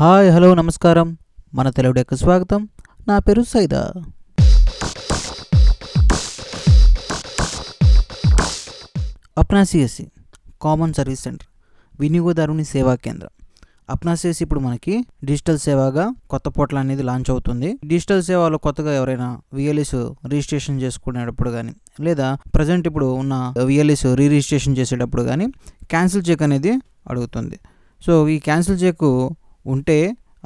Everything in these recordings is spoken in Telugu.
హాయ్ హలో నమస్కారం. మన తెలుగు డెక్ స్వాగతం. నా పేరు Saida. Apna CSC common service centre వినియోగదారుని సేవా కేంద్రం. అప్నా సిఎస్సి ఇప్పుడు మనకి డిజిటల్ సేవగా కొత్త పోర్టల్ అనేది లాంచ్ అవుతుంది. డిజిటల్ సేవలో కొత్తగా ఎవరైనా విఎల్ఎస్ రిజిస్ట్రేషన్ చేసుకునేటప్పుడు కానీ లేదా ప్రజెంట్ ఇప్పుడు ఉన్న విఎల్ఎస్ రీ రిజిస్ట్రేషన్ చేసేటప్పుడు కానీ క్యాన్సిల్ చెక్ అనేది అడుగుతుంది. సో ఈ క్యాన్సిల్ చెక్ ఉంటే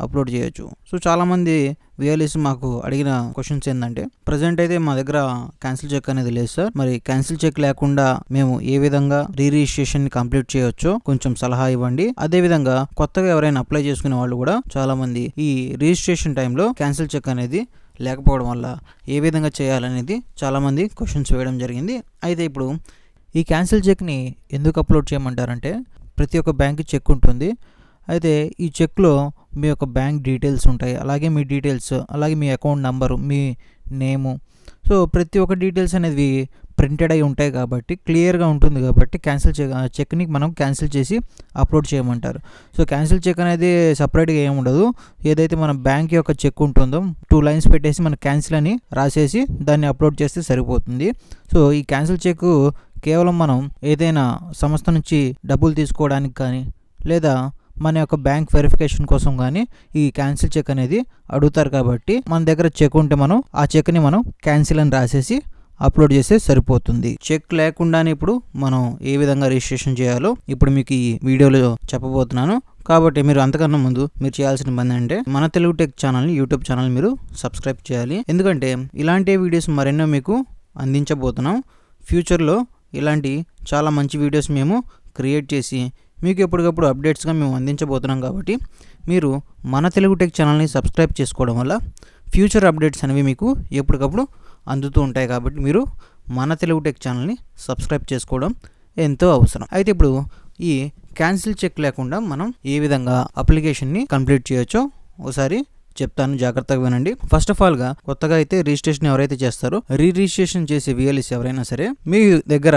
అప్లోడ్ చేయొచ్చు. సో చాలామంది విఎల్ఎస్ మాకు అడిగిన క్వశ్చన్స్ ఏంటంటే ప్రజెంట్ అయితే మా దగ్గర క్యాన్సిల్ చెక్ అనేది లేదు సార్. మరి క్యాన్సిల్ చెక్ లేకుండా మేము ఏ విధంగా రీ రిజిస్ట్రేషన్ కంప్లీట్ చేయొచ్చో కొంచెం సలహా ఇవ్వండి. అదే విధంగా కొత్తగా ఎవరైనా అప్లై చేసుకునే వాళ్ళు కూడా చాలామంది ఈ రిజిస్ట్రేషన్ టైంలో క్యాన్సిల్ చెక్ అనేది లేకపోవడం వల్ల ఏ విధంగా చేయాలనేది చాలామంది క్వశ్చన్స్ వేయడం జరిగింది. అయితే ఇప్పుడు ఈ క్యాన్సిల్ చెక్ని ఎందుకు అప్లోడ్ చేయమంటారంటే ప్రతి ఒక్క బ్యాంక్ చెక్ ఉంటుంది. అయితే ఈ చెక్లో మీ యొక్క బ్యాంక్ డీటెయిల్స్ ఉంటాయి. అలాగే మీ డీటెయిల్స్ అలాగే మీ అకౌంట్ నంబరు మీ నేము. సో ప్రతి ఒక్క డీటెయిల్స్ అనేది ప్రింటెడ్ అయి ఉంటాయి కాబట్టి క్లియర్గా ఉంటుంది కాబట్టి క్యాన్సిల్ చెక్ చెక్ని మనం క్యాన్సిల్ చేసి అప్లోడ్ చేయమంటారు. సో క్యాన్సిల్ చెక్ అనేది సపరేట్గా ఏమి ఉండదు. ఏదైతే మన బ్యాంక్ యొక్క చెక్ ఉంటుందో టూ లైన్స్ పెట్టేసి మన క్యాన్సిల్ అని రాసేసి దాన్ని అప్లోడ్ చేస్తే సరిపోతుంది. సో ఈ క్యాన్సిల్ చెక్ కేవలం మనం ఏదైనా సంస్థ నుంచి డబ్బులు తీసుకోవడానికి కానీ లేదా మన యొక్క బ్యాంక్ వెరిఫికేషన్ కోసం కానీ ఈ క్యాన్సిల్ చెక్ అనేది అడుగుతారు కాబట్టి మన దగ్గర చెక్ ఉంటే మనం ఆ చెక్ని మనం క్యాన్సిల్ అని రాసేసి అప్లోడ్ చేస్తే సరిపోతుంది. చెక్ లేకుండానే ఇప్పుడు మనం ఏ విధంగా రిజిస్ట్రేషన్ చేయాలో ఇప్పుడు మీకు ఈ వీడియోలో చెప్పబోతున్నాను. కాబట్టి మీరు అంతకన్నా ముందు మీరు చేయాల్సిన పని అంటే మన తెలుగు టెక్ ఛానల్ని యూట్యూబ్ ఛానల్ మీరు సబ్స్క్రైబ్ చేయాలి. ఎందుకంటే ఇలాంటి వీడియోస్ మరెన్నో మీకు అందించబోతున్నాం. ఫ్యూచర్లో ఇలాంటి చాలా మంచి వీడియోస్ మేము క్రియేట్ చేసి మీకు ఎప్పటికప్పుడు అప్డేట్స్గా మేము అందించబోతున్నాం కాబట్టి మీరు మన తెలుగు టెక్ ఛానల్ని సబ్స్క్రైబ్ చేసుకోవడం వల్ల ఫ్యూచర్ అప్డేట్స్ అనేవి మీకు ఎప్పటికప్పుడు అందుతూ ఉంటాయి కాబట్టి మీరు మన తెలుగు టెక్ ఛానల్ని సబ్స్క్రైబ్ చేసుకోవడం ఎంతో అవసరం. అయితే ఇప్పుడు ఈ క్యాన్సిల్ చెక్ లేకుండా మనం ఏ విధంగా అప్లికేషన్ని కంప్లీట్ చేయొచ్చో ఒకసారి చెప్తాను జాగ్రత్తగా వినండి. ఫస్ట్ ఆఫ్ ఆల్గా కొత్తగా అయితే రిజిస్ట్రేషన్ ఎవరైతే చేస్తారో రీ రిజిస్ట్రేషన్ చేసే విఎల్ఎస్ ఎవరైనా సరే మీ దగ్గర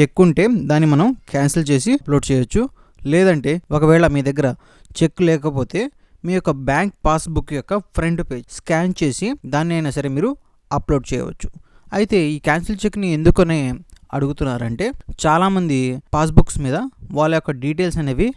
చెక్ ఉంటే దాన్ని మనం క్యాన్సిల్ చేసి అప్లోడ్ చేయొచ్చు. లేదంటే ఒకవేళ మీ దగ్గర చెక్ లేకపోతే మీ యొక్క బ్యాంక్ పాస్బుక్ యొక్క ఫ్రంట్ పేజ్ స్కాన్ చేసి దాన్ని అయినా సరే మీరు అప్లోడ్ చేయవచ్చు. అయితే ఈ క్యాన్సిల్ చెక్ని ఎందుకనే అడుగుతున్నారంటే చాలామంది పాస్బుక్స్ మీద వాళ్ళ యొక్క డీటెయిల్స్ అనేవి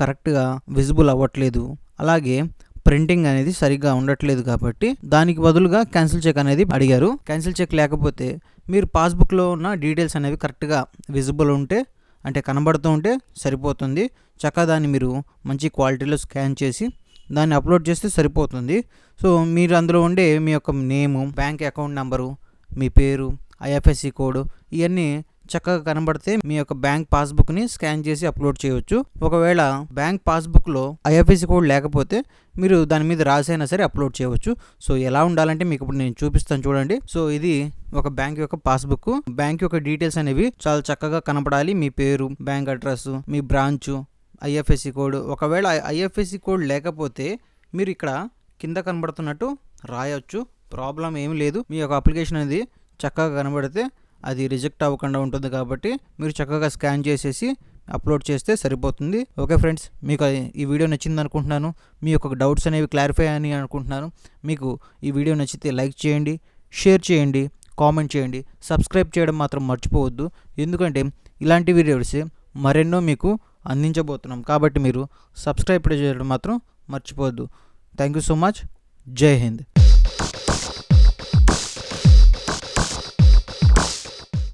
కరెక్ట్గా విజిబుల్ అవ్వట్లేదు. అలాగే ప్రింటింగ్ అనేది సరిగ్గా ఉండట్లేదు కాబట్టి దానికి బదులుగా క్యాన్సిల్ చెక్ అనేది అడిగారు. క్యాన్సిల్ చెక్ లేకపోతే మీరు పాస్బుక్లో ఉన్న డీటెయిల్స్ అనేవి కరెక్ట్గా విజిబుల్ ఉంటే అంటే కనబడుతూ ఉంటే సరిపోతుంది. చక్కగా దాన్ని మీరు మంచి క్వాలిటీలో స్కాన్ చేసి దాన్ని అప్లోడ్ చేస్తే సరిపోతుంది. సో మీరు అందులో ఉండే మీ యొక్క నేము బ్యాంక్ అకౌంట్ నెంబరు మీ పేరు ఐఎఫ్ఎస్సి కోడ్ ఇవన్నీ చక్కగా కనబడితే మీ యొక్క బ్యాంక్ పాస్బుక్ని స్కాన్ చేసి అప్లోడ్ చేయవచ్చు ఒకవేళ బ్యాంక్ పాస్బుక్లో ఐఎఫ్ఎస్సి కోడ్ లేకపోతే మీరు దాని మీద రాసైనా సరే అప్లోడ్ చేయవచ్చు. సో ఎలా ఉండాలంటే మీకు ఇప్పుడు నేను చూపిస్తాను చూడండి. సో ఇది ఒక బ్యాంక్ యొక్క పాస్బుక్ బ్యాంక్ యొక్క డీటెయిల్స్ అనేవి చాలా చక్కగా కనపడాలి మీ పేరు బ్యాంక్ అడ్రస్ మీ బ్రాంచ్ ఐఎఫ్ఎస్సి కోడ్. ఒకవేళ ఐఎఫ్ఎస్సి కోడ్ లేకపోతే మీరు ఇక్కడ కింద కనబడుతున్నట్టు రాయొచ్చు. ప్రాబ్లం ఏమి లేదు. మీ యొక్క అప్లికేషన్ అనేది చక్కగా కనబడితే అది రిజెక్ట్ అవ్వకుండా ఉంటుంది కాబట్టి మీరు చక్కగా స్కాన్ చేసేసి అప్లోడ్ చేస్తే సరిపోతుంది. ఓకే ఫ్రెండ్స్ మీకు ఈ వీడియో నచ్చింది అనుకుంటున్నాను. మీ యొక్క డౌట్స్ అనేవి క్లారిఫై అని అనుకుంటున్నాను. మీకు ఈ వీడియో నచ్చితే లైక్ చేయండి షేర్ చేయండి కామెంట్ చేయండి. సబ్స్క్రైబ్ చేయడం మాత్రం మర్చిపోవద్దు. ఎందుకంటే ఇలాంటి వీడియోస్ మరెన్నో మీకు అందించబోతున్నాం. కాబట్టి మీరు సబ్స్క్రైబ్ చేయడం మాత్రం మర్చిపోవద్దు. Thank you so much. జై హింద్.